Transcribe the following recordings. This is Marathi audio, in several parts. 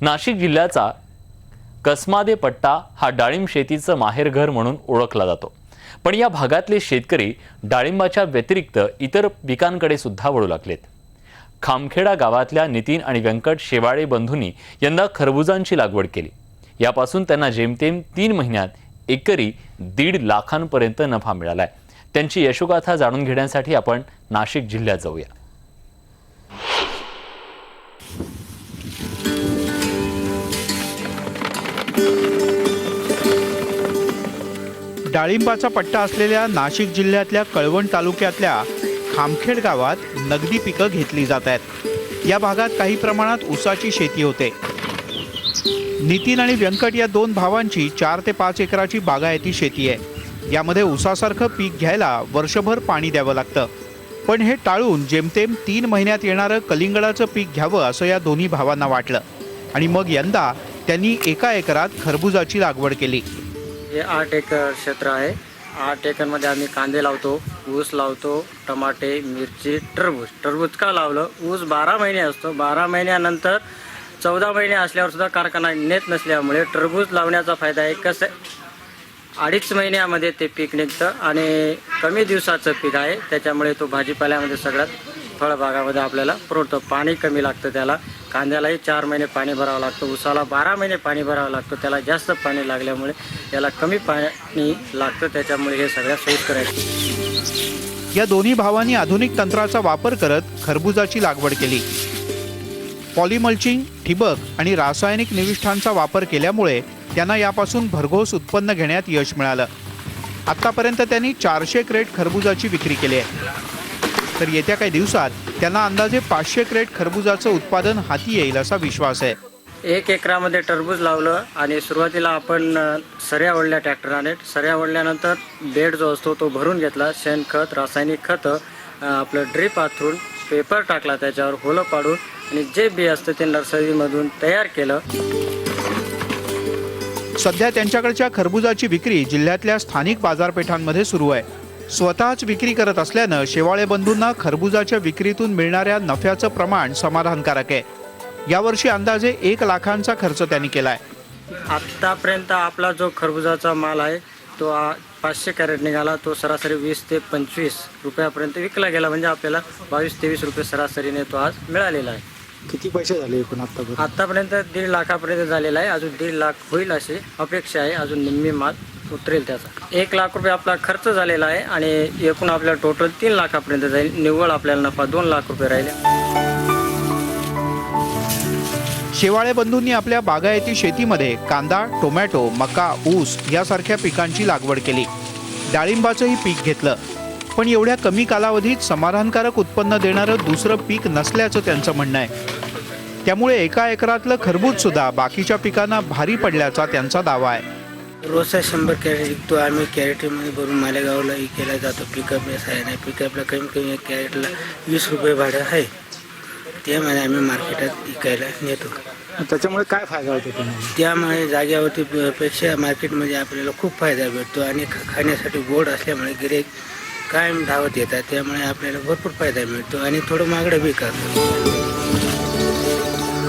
नाशिक जिल्ह्याचा कसमादे पट्टा हा डाळिंब शेतीचं माहेरघर म्हणून ओळखला जातो. पण या भागातले शेतकरी डाळिंबाच्या व्यतिरिक्त इतर पिकांकडे सुद्धा वळू लागलेत. खामखेडा गावातल्या नितीन आणि व्यंकट शेवाळे बंधूंनी यंदा खरबुजांची लागवड केली. यापासून त्यांना जेमतेम तीन महिन्यात एकरी दीड लाखांपर्यंत नफा मिळालाय. त्यांची यशोगाथा जाणून घेण्यासाठी आपण नाशिक जिल्ह्यात जाऊया. डाळिंबाचा पट्टा असलेल्या नाशिक जिल्ह्यातल्या कळवण तालुक्यातल्या खामखेड गावात नगदी पिकं घेतली जात आहेत. या भागात काही प्रमाणात ऊसाची शेती होते. नितीन आणि व्यंकट या दोन भावांची चार ते पाच एकराची बागायती शेती आहे. यामध्ये ऊसासारखं पीक घ्यायला वर्षभर पाणी द्यावं लागतं. पण हे टाळून जेमतेम तीन महिन्यात येणारं कलिंगडाचं पीक घ्यावं असं या दोन्ही भावांना वाटलं. आणि मग यंदा त्यांनी एका एकरात खरबुजाची लागवड केली. हे आठ एकर क्षेत्र आहे. आठ एकरमध्ये आम्ही कांदे लावतो ऊस लावतो टमाटे मिरची टरबूज. टरबूज का लावलं? ऊस बारा महिने असतो. बारा महिन्यानंतर चौदा महिने असल्यावर सुद्धा कारखाना नेत नसल्यामुळे टरबूज लावण्याचा फायदा आहे. कसं अडीच महिन्यामध्ये ते पीक निघतं आणि कमी दिवसाचं पीक आहे. त्याच्यामुळे तो भाजीपाल्यामध्ये सगळ्यात फळबागामध्ये आपल्याला पुरवतो पाणी कमी लागतं त्याला. कांद्यालाही चार महिने पाणी भरावं लागतं. उसाला बारा महिने पाणी भरावं लागतं. त्याला जास्त पाणी लागल्यामुळे त्याला कमी पाणी लागतं. त्याच्यामुळे हे सगळ्या सोयीस्कर आहे या दोन्ही भावांनी आधुनिक तंत्राचा वापर करत खरबुजाची लागवड केली. पॉलिमल्चिंग ठिबक आणि रासायनिक निविष्ठांचा वापर केल्यामुळे त्यांना यापासून भरघोस उत्पन्न घेण्यात यश मिळालं. आत्तापर्यंत त्यांनी चारशे क्रेट खरबुजाची विक्री केली आहे. तर येत्या काही दिवसात त्यांना अंदाजे पाचशे क्रेट खरबुजाचं उत्पादन हाती येईल असा विश्वास आहे. एक एकरामध्ये टरबूज लावलं आणि सुरुवातीला आपण सऱ्या ओढल्या ट्रॅक्टराने. सऱ्या ओढल्यानंतर बेड जो असतो तो भरून घेतला. शेणखत रासायनिक खतं आपलं ड्रीप आथरून पेपर टाकला त्याच्यावर होलं पाडून आणि जे बी असतं ते नर्सरीमधून तयार केलं. सध्या त्यांच्याकडच्या खरबुजाची विक्री जिल्ह्यातल्या स्थानिक बाजारपेठांमध्ये सुरू आहे. स्वतःच विक्री करत असल्यानं शेवाळे बंधूंना खरबुजाच्या विक्रीतून मिळणाऱ्या नफ्याचं प्रमाण समाधानकारक आहे. यावर्षी अंदाजे एक लाखांचा खर्च त्यांनी केलाय. आत्तापर्यंत आपला जो खरबुजाचा माल आहे तो आ- पाचशे कॅरेट निघाला तो सरासरी वीस ते पंचवीस रुपयापर्यंत विकला गेला म्हणजे आपल्याला बावीस तेवीस रुपये सरासरीने तो आज मिळालेला आहे. किती पैसे झाले एकूण आतापर्यंत? आतापर्यंत दीड लाखापर्यंत झालेला आहे अजून दीड लाख होईल अशी अपेक्षा आहे अजून निम्मी माल उतरेल त्याचा. एक लाख रुपये आपला खर्च झालेला आहे आणि एकूण आपल्याला टोटल तीन लाखापर्यंत जाईल. निव्वळ आपल्याला नफा दोन लाख रुपये राहिले. शेवाळे बंधूंनी आपल्या बागायती शेतीमध्ये कांदा टोमॅटो मका ऊस यासारख्या पिकांची लागवड केली. डाळिंबाचंही पीक घेतलं. पण एवढ्या कमी कालावधीत समाधानकारक उत्पन्न देणारं दुसरं पीक नसल्याचं त्यांचं म्हणणं आहे. त्यामुळे एका एकरातलं खरबूज सुद्धा बाकीच्या पिकांना भारी पडल्याचा त्यांचा दावा आहे. रोजचा शंभर कॅरेट विकतो आम्ही. कॅरेटमध्ये भरून मालेगावला केला जातो. पिकअप आहे नाही. पिकअपला कमीत कमी एक कॅरेटला वीस रुपये भाडं आहे. त्यामध्ये आम्ही मार्केटात विकायला नेतो. त्याच्यामुळे काय फायदा होतो तुम्हाला? त्यामुळे जाग्यावरती प- पेक्षा मार्केटमध्ये आपल्याला खूप फायदा भेटतो आणि ख- खाण्यासाठी गोड असल्यामुळे गिरेक कायम धावत येतात. त्यामुळे आपल्याला भरपूर फायदा मिळतो आणि थोडं मागडं बी करतो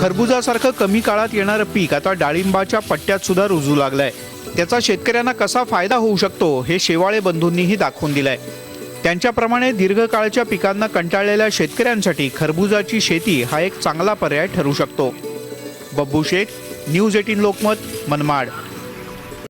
खरबुजासारखं कमी काळात येणारं पीक आता डाळिंबाच्या पट्ट्यात सुद्धा रुजू लागलंय. त्याचा शेतकऱ्यांना कसा फायदा होऊ शकतो हे शेवाळे बंधूंनीही दाखवून दिलंय. त्यांच्याप्रमाणे दीर्घकाळच्या पिकांना कंटाळलेल्या शेतकऱ्यांसाठी खरबुजाची शेती हा एक चांगला पर्याय ठरू शकतो. Babbu Sheth news eighteen Lokmat Manmad.